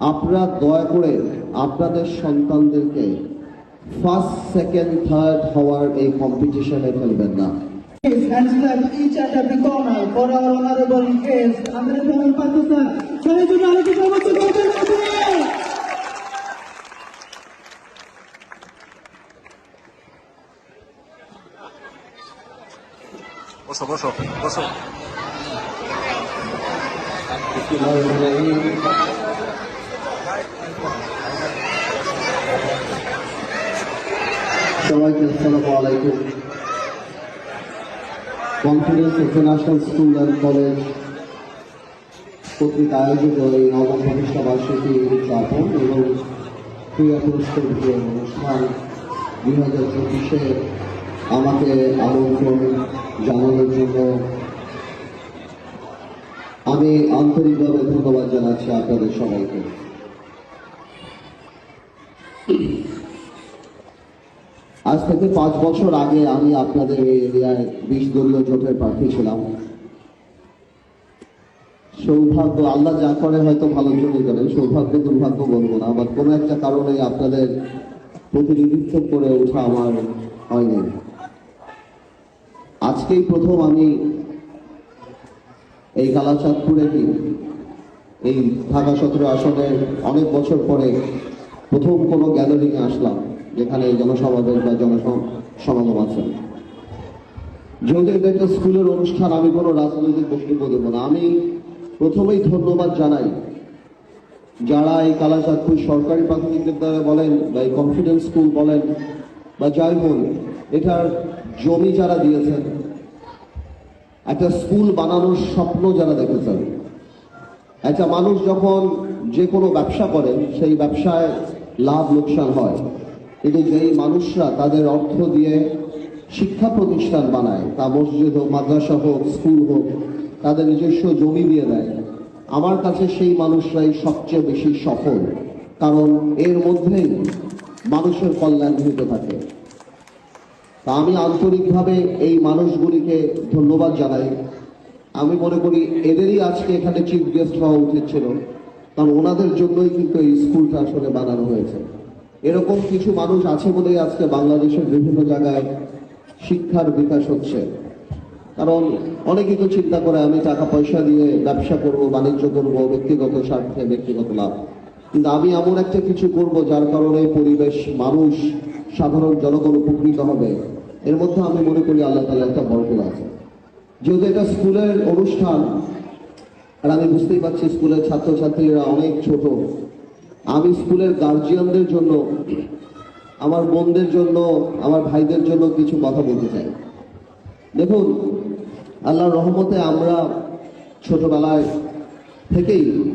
আপনারা দয়া করে আপনাদের সন্তানদেরকে ফার্স্ট সেকেন্ড থার্ড হওয়ার এই কম্পিটিশনে ফেলবেন না। Each every corner for our honorable Pakistan. বসো বসো বসো সবাইকে আসসালামু confidence international school and college কর্তৃক আয়োজিত এই নবম প্রতিষ্ঠা বার্ষিকী উদযাপন এবং ক্রীড়া পুরস্কার অনুষ্ঠান দুই হাজার চব্বিশে আমাকে আমন্ত্রণ জানানোর জন্য আমি আন্তরিকভাবে ধন্যবাদ জানাচ্ছি আপনাদের সবাইকে। আজ থেকে পাঁচ বছর আগে আমি আপনাদের এই এরিয়ায় বিশ দলীয় জোটের প্রার্থী ছিলাম। সৌভাগ্য, আল্লাহ যা করে হয়তো ভালো জন্যই করেন, সৌভাগ্য, দুর্ভাগ্য বলব না আবার কোনো একটা কারণে আপনাদের প্রতিনিধিত্ব করে ওঠা আমার হয়নি। আজকেই প্রথম আমি এই কালাচাঁদপুরে এই ঢাকা সতেরো আসনে অনেক বছর পরে প্রথম কোনো গ্যালারিতে আসলাম, যেখানে জনসমাবেশ বা জনসমাগম আছে। যেহেতু এটা একটা স্কুলের অনুষ্ঠান, আমি কোনো রাজনৈতিক বক্তব্য দেবো না। আমি প্রথমেই ধন্যবাদ জানাই যারা এই কালাচাঁদপুর সরকারি প্রাথমিক বিদ্যালয় বলেন বা এই কনফিডেন্স স্কুল বলেন বা যাই বল এটার জমি যারা দিয়েছেন, একটা স্কুল বানানোর স্বপ্ন যারা দেখেছেন, একটা মানুষ যখন যে কোনো ব্যবসা করেন, সেই ব্যবসায় লাভ লোকসান হয়। কিন্তু যেই মানুষরা তাদের অর্থ দিয়ে শিক্ষা প্রতিষ্ঠান বানায়, তা মসজিদ হোক, মাদ্রাসা হোক, স্কুল হোক, তাদের নিজস্ব জমি দিয়ে দেয়, আমার কাছে সেই মানুষরাই সবচেয়ে বেশি সফল। কারণ এর মধ্যেই মানুষের কল্যাণ হতে থাকে। তা আমি আন্তরিকভাবে এই মানুষগুলিকে ধন্যবাদ জানাই। আমি মনে করি এদেরই আজকে এখানে চিফ গেস্ট হওয়া উচিত ছিল। কারণ ওনাদের জন্যই কিন্তু এই স্কুলটা আসলে বানানো হয়েছে। এরকম কিছু মানুষ আছে বলেই আজকে বাংলাদেশের বিভিন্ন জায়গায় শিক্ষার বিকাশ হচ্ছে। কারণ অনেকেই তো চিন্তা করে, আমি টাকা পয়সা দিয়ে ব্যবসা করব, বাণিজ্য করব, ব্যক্তিগত স্বার্থে ব্যক্তিগত লাভ। কিন্তু আমি এমন একটা কিছু করব যার কারণে পরিবেশ, মানুষ, সাধারণ জনগণ উপকৃত হবে। এর মধ্যে আমি মনে করি আল্লাহ তালা একটা বরকত আছে। যেহেতু এটা স্কুলের অনুষ্ঠান আর আমি বুঝতেই পারছি স্কুলের ছাত্রছাত্রীরা অনেক ছোট। আমি স্কুলের গার্জিয়ানদের জন্য, আমার বোনদের জন্য, আমার ভাইদের জন্য কিছু কথা বলতে চাই। দেখুন, আল্লাহর রহমতে আমরা ছোটবেলায় থেকেই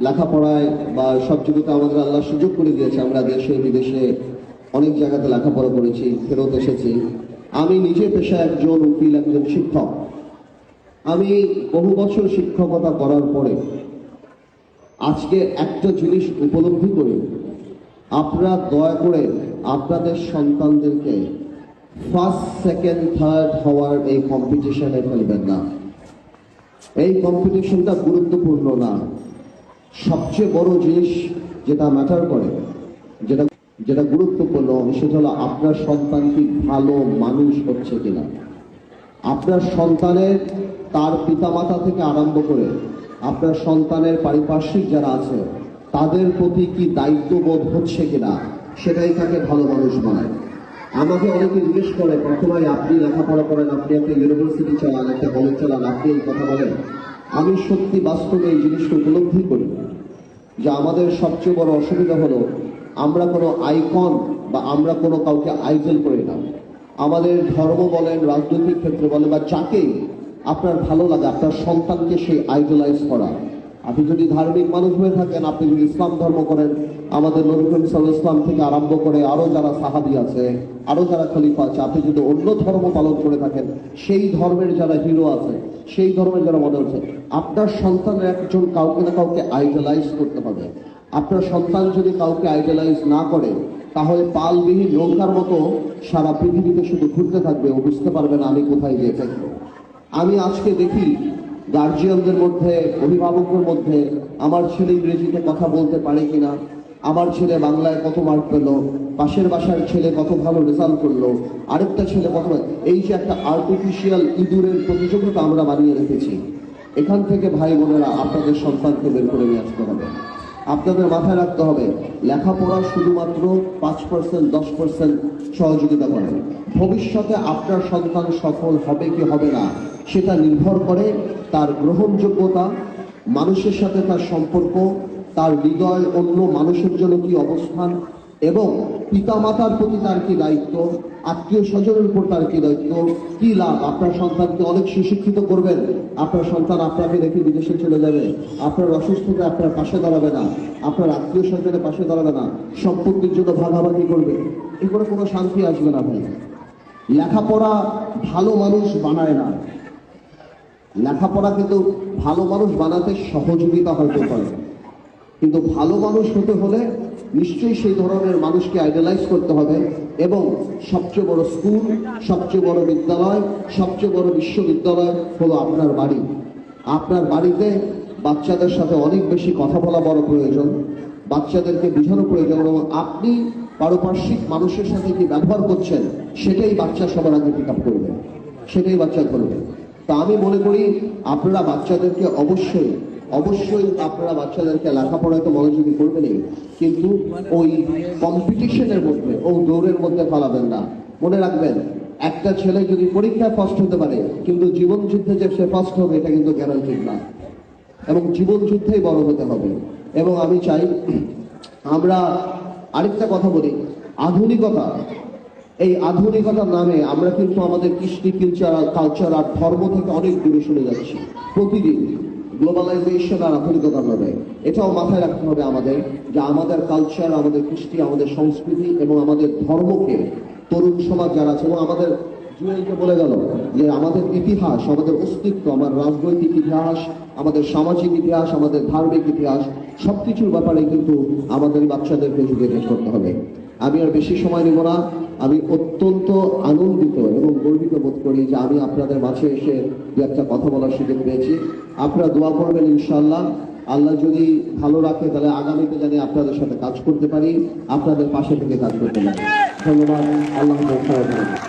লেখাপড়ায় বা সব যুগতে আমাদের আল্লাহ সুযোগ করে দিয়েছে। আমরা দেশে, বিদেশে অনেক জায়গাতে লেখাপড়া করেছি, ফেরত এসেছি। আমি নিজে পেশা একজন উকিল, একজন শিক্ষক। আমি বহু বছর শিক্ষকতা করার পরে আজকে একটা জিনিস উপলব্ধি করি। আপনারা দয়া করে আপনাদের সন্তানদেরকে ফার্স্ট সেকেন্ড থার্ড হওয়ার এই কম্পিটিশনে ফেলবেন না। এই কম্পিটিশনটা গুরুত্বপূর্ণ না। সবচেয়ে বড় জিনিস যেটা ম্যাটার করে, যেটা যেটা গুরুত্বপূর্ণ সেটা হলো আপনার সন্তান কি ভালো মানুষ হচ্ছে কিনা। আপনার সন্তানের তার পিতামাতা থেকে আরম্ভ করে আপনার সন্তানের পারিপার্শ্বিক যারা আছে, তাদের প্রতি কি দায়িত্ববোধ হচ্ছে কিনা, সেটাই তাকে ভালো মানুষ বানায়। আমাকে অনেকে জিজ্ঞেস করে প্রথমে আপনি লেখাপড়া করেন, আপনি একটা ইউনিভার্সিটি চালান, একটা কলেজ চালান, আপনি এই কথা বলেন। আমি সত্যি বাস্তবে এই জিনিসটা উপলব্ধি করি যে আমাদের সবচেয়ে বড় অসুবিধা হলো, আমরা কোনো আইকন বা আমরা কোনো কাউকে আইডল করি না। আমাদের ধর্ম বলেন, রাজনৈতিক ক্ষেত্রে বলেন বা যাকেই, আপনার ভালো লাগে, আপনার সন্তানকে সেই আইডলাইজ করা। আপনি যদি ধার্মিক মানুষ হয়ে থাকেন, আপনি যদি ইসলাম ধর্ম করেন, আমাদের করিম ইসলাম থেকে আরম্ভ করে আরও যারা সাহাবি আছে, আরও যারা খলিফা আছে, আপনি যদি অন্য ধর্ম পালন করে থাকেন, সেই ধর্মের যারা হিরো আছে, সেই ধর্মের যারা মডেল আছে, আপনার সন্তানের একজন কাউকে না কাউকে আইডলাইজ করতে হবে আপনার সন্তান যদি কাউকে আইডলাইজ না করে তাহলে পালবিহীন নৌকার মতো সারা পৃথিবীতে শুধু ঘুরতে থাকবে ও বুঝতে পারবে না আমি কোথায় গিয়ে থাকব। আমি আজকে দেখি গার্জিয়ানদের মধ্যে, অভিভাবকদের মধ্যে আমার ছেলে ইংরেজিতে কথা বলতে পারে কিনা, আমার ছেলে বাংলায় কত মার্ক পেল, পাশের বাসার ছেলে কত ভালো রেজাল্ট করল, আরেকটা ছেলে কত এই যে একটা আর্টিফিশিয়াল ইঁদুরের প্রতিযোগিতা আমরা বানিয়ে রেখেছি। এখান থেকে ভাই বোনেরা আপনাদের সন্তানকে বের করে নিয়ে আসতে হবে। আপনাদের মাথায় রাখতে হবে, লেখাপড়া শুধুমাত্র পাঁচ পার্সেন্ট দশ পার্সেন্ট সহযোগিতা করে। ভবিষ্যতে আপনার সন্তান সফল হবে কি হবে না, সেটা নির্ভর করে তার গ্রহণযোগ্যতা, মানুষের সাথে তার সম্পর্ক, তার হৃদয় অন্য মানুষের জন্য কি অবস্থান, এবং পিতামাতার প্রতি তার কি দায়িত্ব? আত্মীয় স্বজনের উপর তার কি দায়িত্ব? কি লাভ? আপনার সন্তানকে অনেক সুশিক্ষিত করবেন। আপনার সন্তান আপনাকে রেখে বিদেশে চলে যাবে। আপনার অসুস্থতা আপনার পাশে দাঁড়াবে না। আপনার আত্মীয় স্বজনের পাশে দাঁড়াবে না। সম্পত্তির জন্য ভাগাভাগি করবে। এগুলো কোনো শান্তি আসবে না ভাই। লেখাপড়া ভালো মানুষ বানায় না। লেখাপড়া কিন্তু ভালো মানুষ বানাতে সহযোগিতা হয়তো করে। কিন্তু ভালো মানুষ হতে হলে নিশ্চয়ই সেই ধরনের মানুষকে আইডালাইজ করতে হবে এবং সবচেয়ে বড় স্কুল সবচেয়ে বড় বিদ্যালয়, সবচেয়ে বড় বিশ্ববিদ্যালয় হলো আপনার বাড়ি। আপনার বাড়িতে বাচ্চাদের সাথে অনেক বেশি কথা বলা বড় প্রয়োজন, বাচ্চাদেরকে বোঝানো প্রয়োজন এবং আপনি পারপার্শ্বিক মানুষের সাথে কি ব্যবহার করছেন, সেটাই বাচ্চা সবার আগে পিক আপ করবে, সেটাই বাচ্চা করবে তা আমি মনে করি আপনারা বাচ্চাদেরকে অবশ্যই অবশ্যই আপনারা বাচ্চাদেরকে লেখাপড়ায় তো মনোযোগী করবেনই, কিন্তু ওই কম্পিটিশনের মধ্যে, ও দৌড়ের মধ্যে ফালাবেন না। মনে রাখবেন, একটা ছেলে যদি পরীক্ষায় ফার্স্ট হতে পারে, কিন্তু জীবন যুদ্ধে যে সে ফার্স্ট হবে, এটা কিন্তু গ্যারান্টিড না। এবং জীবন যুদ্ধেই বড় হতে হবে। এবং আমি চাই, আমরা আরেকটা কথা বলি, আধুনিকতা। এই আধুনিকতার নামে আমরা কিন্তু আমাদের কৃষ্টি কালচার কালচার আর ধর্ম থেকে অনেক দূরে সরে যাচ্ছি। প্রতিদিন। গ্লোবালাইজেশন আর আধুনিকতার নামে এটাও মাথায় রাখতে হবে আমাদের যে আমাদের কালচার আমাদের কৃষ্টি, আমাদের সংস্কৃতি এবং আমাদের ধর্মকে তরুণ সমাজ যারা আছে এবং আমাদের জুয়েলকে বলে গেল যে আমাদের ইতিহাস, আমাদের অস্তিত্ব, আমার রাজনৈতিক ইতিহাস, আমাদের সামাজিক ইতিহাস, আমাদের ধার্মিক ইতিহাস, সবকিছুর ব্যাপারে কিন্তু আমাদের বাচ্চাদেরকে এডুকেটেড করতে হবে। আমি আর বেশি সময় দেব না। আমি অত্যন্ত আনন্দিত এবং গর্বিত বোধ করি যে আমি আপনাদের মাঝে এসে দু একটা কথা বলার সুযোগ পেয়েছি। আপনারা দোয়া করবেন ইনশাল্লাহ আল্লাহ যদি ভালো রাখে তাহলে আগামীতে জানি আপনাদের সাথে কাজ করতে পারি। আপনাদের পাশে থেকে কাজ করতে পারি। ধন্যবাদ। আল্লাহ।